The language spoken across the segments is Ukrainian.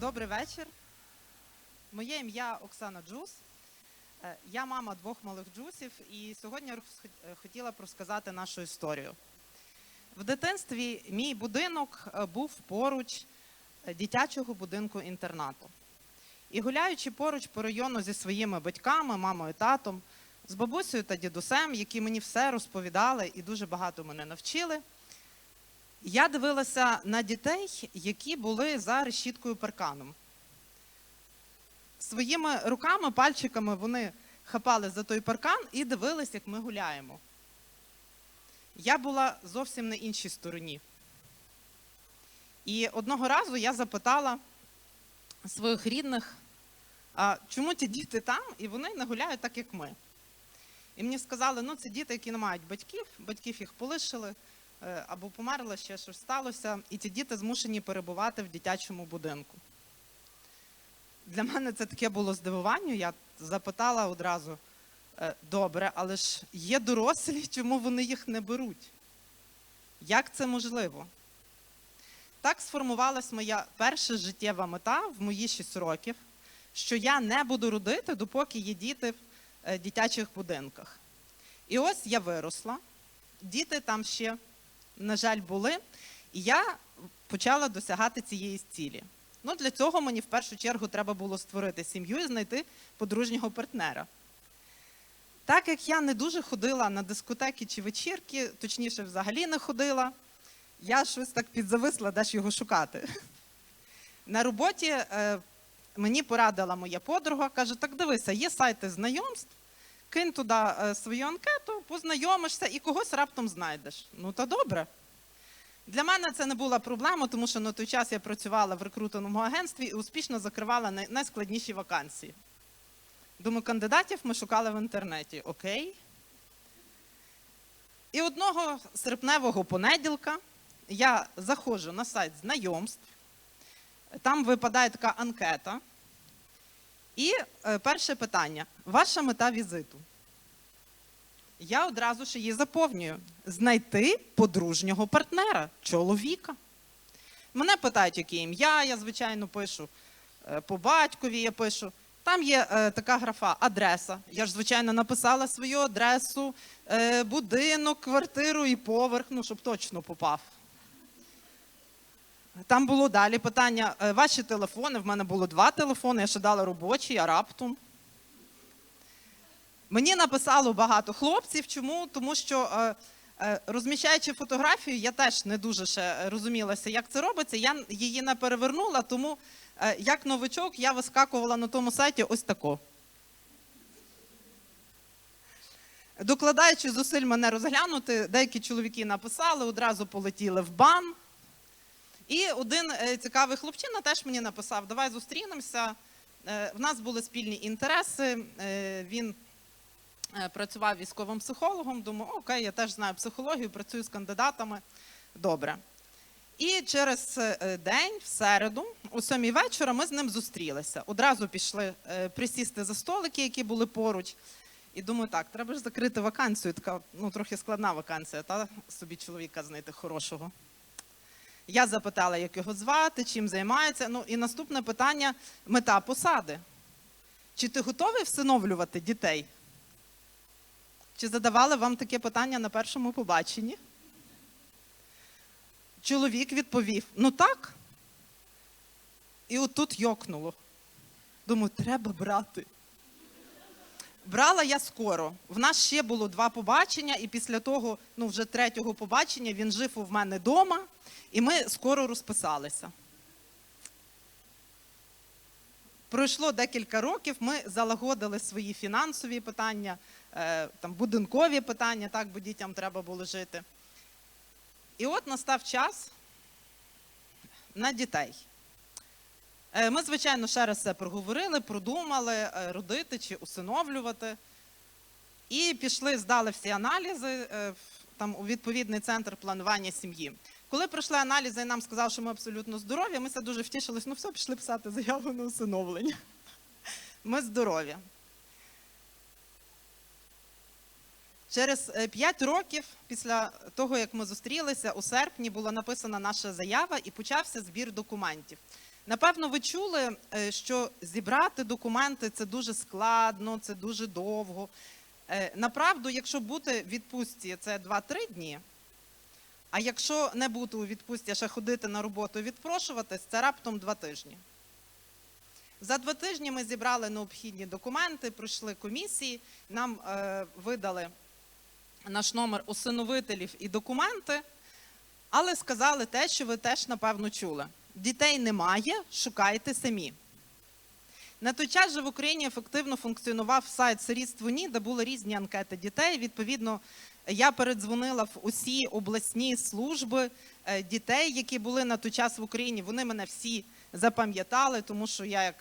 Добрий вечір. Моє ім'я Оксана Джус. Е, Я мама двох малих джусів, і сьогодні е, хотіла б розказати нашу історію. В дитинстві мій будинок е, був поруч дитячого будинку інтернату. І гуляючи поруч по району зі своїми батьками, мамою, татом, з бабусею та дідусем, які мені все розповідали і дуже багато мене навчили, я дивилася на дітей, які були за решіткою парканом. Своїми руками, пальчиками вони хапали за той паркан і дивились, як ми гуляємо. Я була зовсім на іншій стороні. І одного разу я запитала своїх рідних, а чому ті діти там і вони не гуляють так, як ми. І мені сказали, ну це діти, які не мають батьків, батьків їх полишили або померли, ще щось сталося, і ці діти змушені перебувати в дитячому будинку. Для мене це таке було здивування. Я запитала одразу: «Е, добре, але ж є дорослі, чому вони їх не беруть? Як це можливо? Так сформувалась моя перша життєва мета в мої 6 років, що я не буду родити, допоки є діти в е, дитячих будинках. І ось я виросла, діти там ще, на жаль, були, і я почала досягати цієї цілі. Ну, для цього мені в першу чергу треба було створити сім'ю і знайти подружнього партнера. Так як я не дуже ходила на дискотеки чи вечірки, точніше, взагалі не ходила, я щось так підзависла, де ж його шукати. На роботі е, мені порадила моя подруга, каже: так дивися, є сайти знайомств, кинь туди е, свою анкету, познайомишся і когось раптом знайдеш. Ну, то добре. Для мене це не була проблема, тому що на той час я працювала в рекрутинговому агентстві і успішно закривала найскладніші вакансії. Думаю, кандидатів ми шукали в інтернеті. Окей. І одного серпневого понеділка я заходжу на сайт знайомств, там випадає така анкета. І е, перше питання: ваша мета візиту? Я одразу ж її заповнюю: знайти подружнього партнера, чоловіка. Мене питають, яке ім'я, я, звичайно, пишу. Е, По батькові я пишу. Там є е, така графа адреса. Я ж, звичайно, написала свою адресу, е, будинок, квартиру і поверх, ну, щоб точно попав. Там було далі питання: е, ваші телефони. В мене було два телефони, я ще дала робочий, а раптом. Мені написало багато хлопців. Чому? Тому що е, е, розміщаючи фотографію, я теж не дуже ще розумілася, як це робиться. Я її не перевернула, тому як новичок я вискакувала на тому сайті ось тако. Докладаючи зусиль мене розглянути, деякі чоловіки написали, одразу полетіли в бан. І один е, цікавий хлопчина теж мені написав: давай зустрінемося. Е, В нас були спільні інтереси. е, Він працював військовим психологом. Думаю, окей, я теж знаю психологію, працюю з кандидатами. Добре. І через день, в середу, о сьомій вечора, ми з ним зустрілися. Одразу пішли присісти за столики, які були поруч. І думаю, так, треба ж закрити вакансію. Така ну, трохи складна вакансія, та собі чоловіка знайти хорошого. Я запитала, як його звати, чим займається. Ну і наступне питання мета посади. Чи ти готовий всиновлювати дітей? Чи задавали вам таке питання на першому побаченні? Чоловік відповів: ну так. І отут йокнуло. Думаю, треба брати. Брала я скоро. В нас ще було два побачення, і після того, ну вже третього побачення, він жив у мене вдома, і ми скоро розписалися. Пройшло декілька років, ми залагодили свої фінансові питання, е, там, будинкові питання, так, бо дітям треба було жити. І от настав час на дітей. Е, Ми, звичайно, ще раз це проговорили, продумали, е, родити чи усиновлювати. І пішли, здали всі аналізи е, там, у відповідний центр планування сім'ї. Коли пройшли аналізи і нам сказали, що ми абсолютно здорові, ми це дуже втішились, ну все, пішли писати заяву на усиновлення. Ми здорові. Через 5 років після того, як ми зустрілися, у серпні була написана наша заява і почався збір документів. Напевно, ви чули, е, що зібрати документи це дуже складно, це дуже довго. Е, Направду, якщо бути в відпустці, це 2-3 дні. А якщо не бути у відпустці, а ще ходити на роботу і відпрошуватись, це раптом 2 тижні. За два тижні ми зібрали необхідні документи, пройшли комісії, нам е, видали наш номер усиновителів і документи, але сказали те, що ви теж напевно чули. Дітей немає, шукайте самі. На той час же в Україні ефективно функціонував сайт Сирітство ні, де були різні анкети дітей. Відповідно, я передзвонила в усі обласні служби е, дітей, які були на той час в Україні. Вони мене всі запам'ятали, тому що я як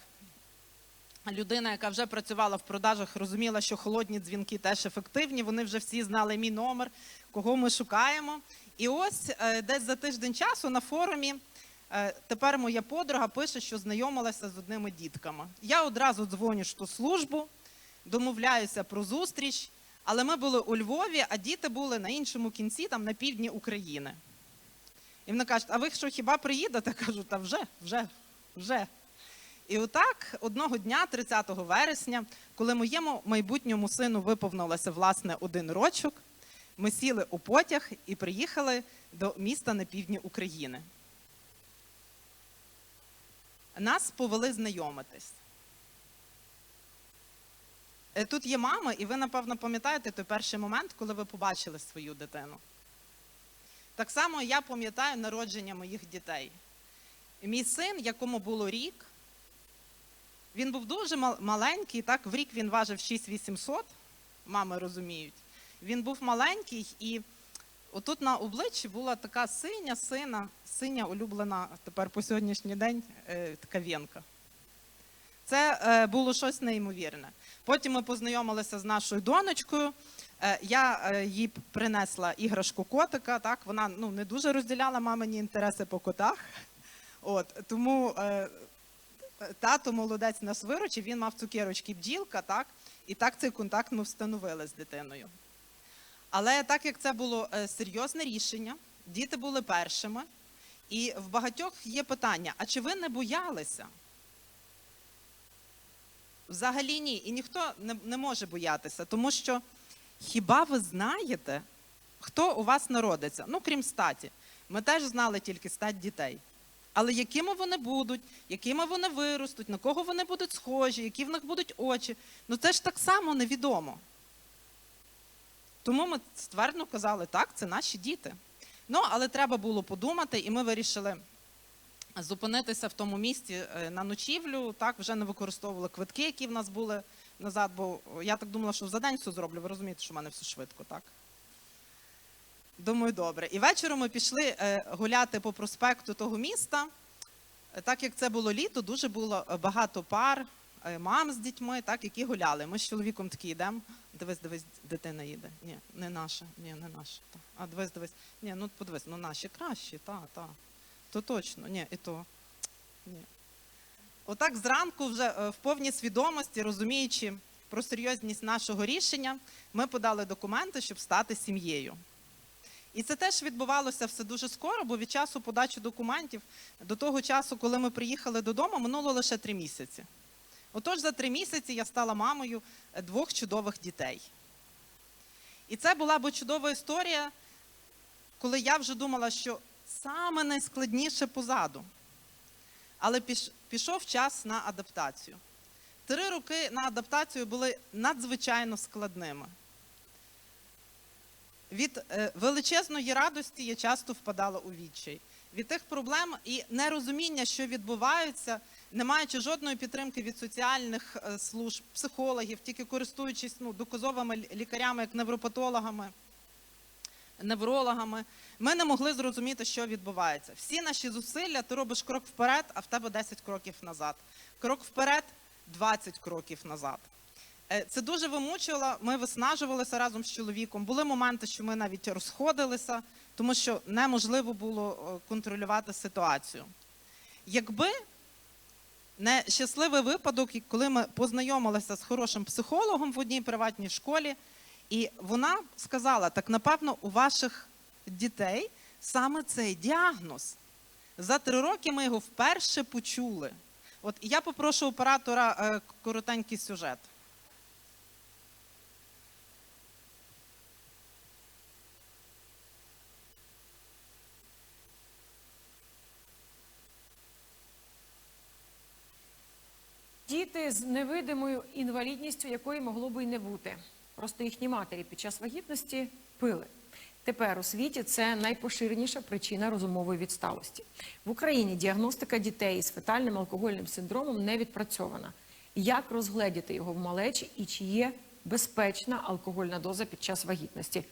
людина, яка вже працювала в продажах, розуміла, що холодні дзвінки теж ефективні. Вони вже всі знали мій номер, кого ми шукаємо. І ось е, десь за тиждень часу на форумі е, тепер моя подруга пише, що знайомилася з одними дітками. Я одразу дзвоню в ту службу, домовляюся про зустріч, але ми були у Львові, а діти були на іншому кінці, там на півдні України. І вони кажуть, а ви що хіба приїдете? Кажу, та вже, вже, вже. І отак одного дня, 30 вересня, коли моєму майбутньому сину виповнилося власне один рочок, ми сіли у потяг і приїхали до міста на півдні України. Нас повели знайомитись. Е, Тут є мама, і ви, напевно, пам'ятаєте той перший момент, коли ви побачили свою дитину. Так само я пам'ятаю народження моїх дітей. Мій син, якому було рік, він був дуже мал- маленький, так, в рік він важив 6800, мами розуміють. Він був маленький, і отут на обличчі була така синя, сина, синя улюблена тепер по сьогоднішній день е, така венка. Це е, було щось неймовірне. Потім ми познайомилися з нашою донечкою. Е, я їй принесла іграшку котика. Так, вона ну, не дуже розділяла мамині інтереси по котах. От, тому тато молодець нас виручив, він мав цукерочки бджілка, так? І так цей контакт ми встановили з дитиною. Але так як це було е, серйозне рішення, діти були першими, і в багатьох є питання: а чи ви не боялися? Взагалі ні. І ніхто не, не може боятися, тому що хіба ви знаєте, хто у вас народиться? Ну, крім статі. Ми теж знали тільки стать дітей. Але якими вони будуть, якими вони виростуть, на кого вони будуть схожі, які в них будуть очі, ну це ж так само невідомо. Тому ми ствердно казали, так, це наші діти. Ну, але треба було подумати, і ми вирішили зупинитися в тому місці е, на ночівлю. Так, вже не використовували квитки, які в нас були назад, бо я так думала, що за день все зроблю. Ви розумієте, що в мене все швидко, так? Думаю, добре. І вечором ми пішли е, гуляти по проспекту того міста. Е, Так як це було літо, дуже було е, багато пар, мам з дітьми, так, які гуляли. Ми з чоловіком такі йдемо. Дивись, дивись, дитина їде. Ні, не наша, ні, не наша. Та. А дивись, дивись. Ні, ну подивись, ну наші кращі, та, та. То точно, ні, і то. Ні. Отак зранку, вже в повній свідомості, розуміючи про серйозність нашого рішення, ми подали документи, щоб стати сім'єю. І це теж відбувалося все дуже скоро, бо від часу подачі документів до того часу, коли ми приїхали додому, минуло лише три місяці. Отож, за три місяці я стала мамою е, двох чудових дітей. І це була би чудова історія, коли я вже думала, що саме найскладніше позаду. Але пішов час на адаптацію. Три роки на адаптацію були надзвичайно складними. Від е, величезної радості я часто впадала у відчай. Від тих проблем і нерозуміння, що відбуваються, не маючи жодної підтримки від соціальних е, служб, психологів, тільки користуючись ну, доказовими лікарями, як невропатологами, неврологами, ми не могли зрозуміти, що відбувається. Всі наші зусилля, ти робиш крок вперед, а в тебе 10 кроків назад. Крок вперед, 20 кроків назад. Е, Це дуже вимучило. Ми виснажувалися разом з чоловіком. Були моменти, що ми навіть розходилися, тому що неможливо було контролювати ситуацію. Якби не щасливий випадок, коли ми познайомилися з хорошим психологом в одній приватній школі, і вона сказала: так, напевно, у ваших дітей саме цей діагноз. За три роки ми його вперше почули. От я попрошу оператора е, коротенький сюжет. Діти з невидимою інвалідністю, якої могло би й не бути. Просто їхні матері під час вагітності пили. Тепер у світі це найпоширеніша причина розумової відсталості. В Україні діагностика дітей з фетальним алкогольним синдромом не відпрацьована. Як розгледіти його в малечі і чи є безпечна алкогольна доза під час вагітності?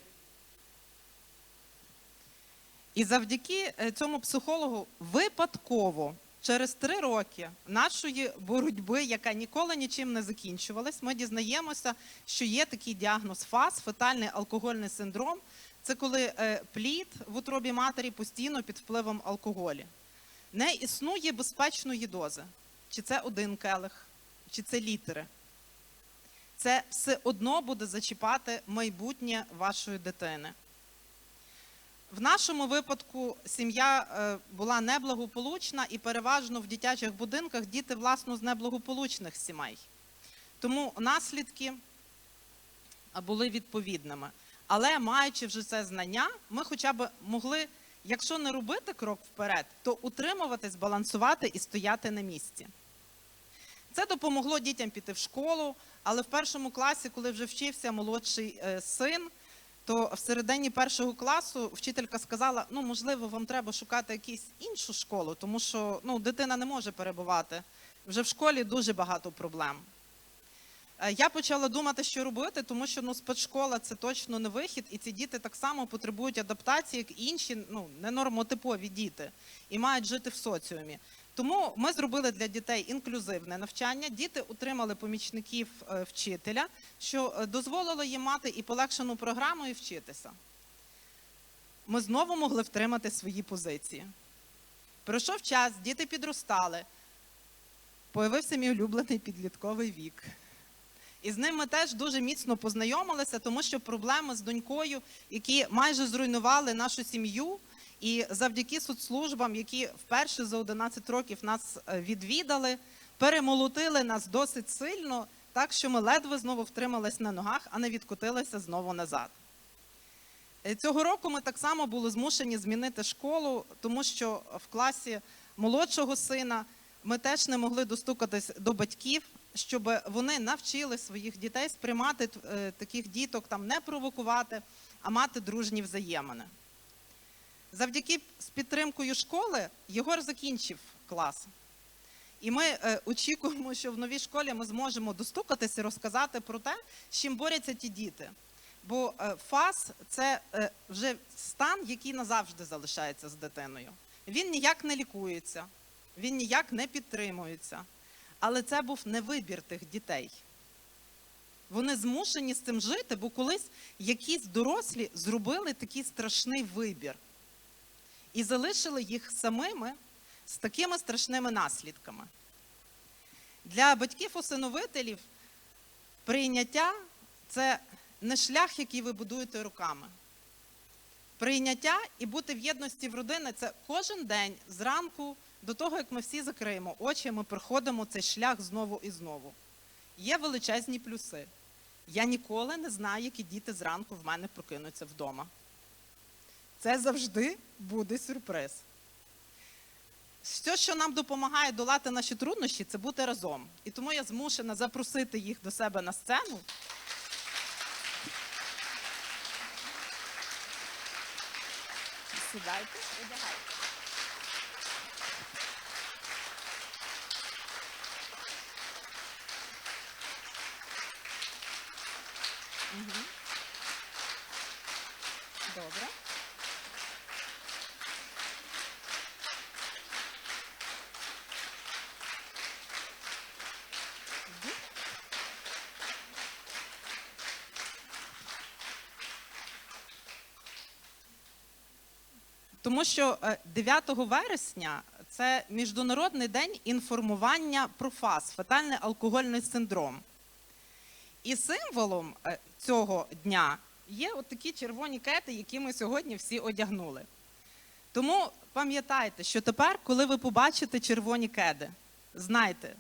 І завдяки е, цьому психологу випадково через три роки нашої боротьби, яка ніколи нічим не закінчувалась, ми дізнаємося, що є такий діагноз ФАС, фетальний алкогольний синдром. Це коли е, плід в утробі матері постійно під впливом алкоголю. Не існує безпечної дози. Чи це один келих, чи це літери. Це все одно буде зачіпати майбутнє вашої дитини. В нашому випадку сім'я е, була неблагополучна і переважно в дитячих будинках діти власно з неблагополучних сімей. Тому наслідки були відповідними. Але маючи вже це знання, ми хоча б могли, якщо не робити крок вперед, то утримуватись, балансувати і стояти на місці. Це допомогло дітям піти в школу, але в першому класі, коли вже вчився молодший е, син, то в середині першого класу вчителька сказала: ну, можливо, вам треба шукати якусь іншу школу, тому що ну, дитина не може перебувати. Вже в школі дуже багато проблем. Е, Я почала думати, що робити, тому що ну, спецшкола це точно не вихід, і ці діти так само потребують адаптації, як інші ну, ненормотипові діти, і мають жити в соціумі. Тому ми зробили для дітей інклюзивне навчання. Діти отримали помічників е, вчителя, що е, дозволило їм мати і полегшену програму, і вчитися. Ми знову могли втримати свої позиції. Пройшов час, діти підростали. Появився мій улюблений підлітковий вік. І з ним ми теж дуже міцно познайомилися, тому що проблеми з донькою, які майже зруйнували нашу сім'ю, і завдяки соцслужбам, які вперше за 11 років нас е, відвідали, перемолотили нас досить сильно, так що ми ледве знову втримались на ногах, а не відкотилися знову назад. Е, Цього року ми так само були змушені змінити школу, тому що в класі молодшого сина ми теж не могли достукатись до батьків, щоб вони навчили своїх дітей сприймати е, таких діток, там не провокувати, а мати дружні взаємини. Завдяки з підтримкою школи Єгор закінчив клас. І ми е, очікуємо, що в новій школі ми зможемо достукатися і розказати про те, з чим борються ті діти. Бо е, ФАС це е, вже стан, який назавжди залишається з дитиною. Він ніяк не лікується, він ніяк не підтримується. Але це був не вибір тих дітей. Вони змушені з цим жити, бо колись якісь дорослі зробили такий страшний вибір і залишили їх самими з такими страшними наслідками. Для батьків-усиновителів прийняття це не шлях, який ви будуєте руками. Прийняття і бути в єдності в родини це кожен день зранку до того, як ми всі закриємо очі, ми проходимо цей шлях знову і знову. Є величезні плюси. Я ніколи не знаю, які діти зранку в мене прокинуться вдома. Це завжди буде сюрприз. Все, що нам допомагає долати наші труднощі, це бути разом. І тому я змушена запросити їх до себе на сцену. Сідайте, одягайте. Тому що е, 9 вересня це Міжнародний день інформування про ФАС, фетальний алкогольний синдром. І символом е, цього дня є от такі червоні кети, які ми сьогодні всі одягнули. Тому пам'ятайте, що тепер, коли ви побачите червоні кеди, знайте,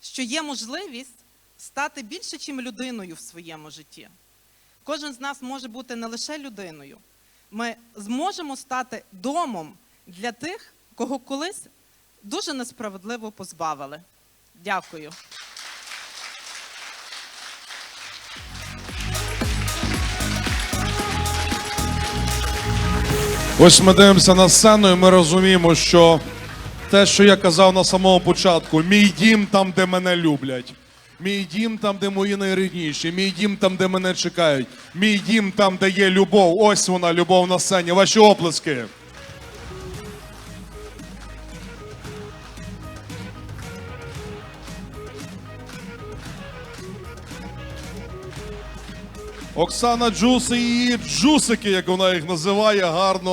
що є можливість стати більше, чим людиною в своєму житті. Кожен з нас може бути не лише людиною. Ми зможемо стати домом для тих, кого колись дуже несправедливо позбавили. Дякую. Ось ми дивимося на сцену, і ми розуміємо, що те, що я казав на самому початку, мій дім там, де мене люблять. Мій дім там, де мої найрідніші, мій дім там, де мене чекають, мій дім там, де є любов. Ось вона, любов на сцені. Ваші оплески. Оксана Джуси і її джусики, як вона їх називає, гарно